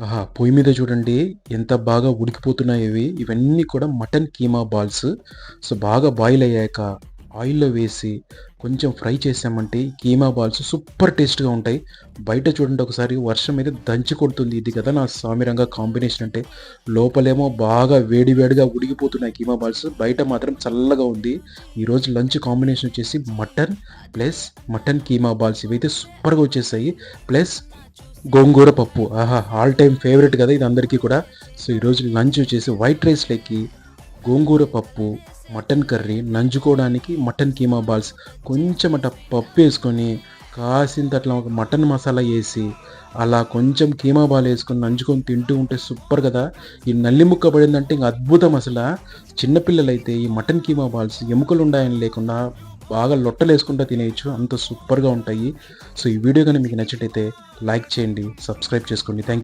ఆహా! పొయ్యి మీద చూడండి ఎంత బాగా ఉడికిపోతున్నాయి ఇవి. ఇవన్నీ కూడా మటన్ కీమా బాల్స్. సో, బాగా బాయిల్ అయ్యాక ఆయిల్‌లో వేసి కొంచెం ఫ్రై చేశామంటే కీమా బాల్స్ సూపర్ టేస్ట్‌గా ఉంటాయి. బయట చూడండి ఒకసారి వర్షం అయితే దంచి కొడుతుంది. ఇది కదా నా సామిరంగా కాంబినేషన్ అంటే. లోపలేమో బాగా వేడి వేడిగా ఉడికిపోతున్నాయి కీమా బాల్స్. బయట మాత్రం చల్లగా ఉంది. ఈరోజు లంచ్ కాంబినేషన్ వచ్చేసి mutton plus mutton keema balls ఇవైతే సూపర్‌గా వచ్చేసాయి. ప్లస్ గోంగూర పప్పు. ఆహా! ఆల్ టైమ్ ఫేవరెట్ కదా ఇది అందరికీ కూడా. సో, ఈరోజు లంచ్ వచ్చేసి వైట్ రైస్‌లోకి గోంగూర పప్పు, మటన్ కర్రీ, నంజుకోవడానికి మటన్ కీమా బాల్స్. కొంచెం అట్ట పప్పేసుకొని, కాసింత అట్లా ఒక మటన్ మసాలా వేసి అలా కొంచెం కీమా బాల్ వేసుకొని నంజుకొని తింటూ ఉంటే సూపర్ కదా! ఈ నల్లి ముక్క పడిందంటే ఇంకా అద్భుతం అసలు చిన్నపిల్లలైతే ఈ మటన్ కీమా బాల్స్ ఎముకలుండాయని లేకుండా బాగా లొట్టలేసుకుంటూ తినేయొచ్చు. అంత సూపర్‌గా ఉంటాయి. సో, ఈ వీడియో కానీ మీకు నచ్చినట్టయితే లైక్ చేయండి, సబ్స్క్రైబ్ చేసుకోండి. థ్యాంక్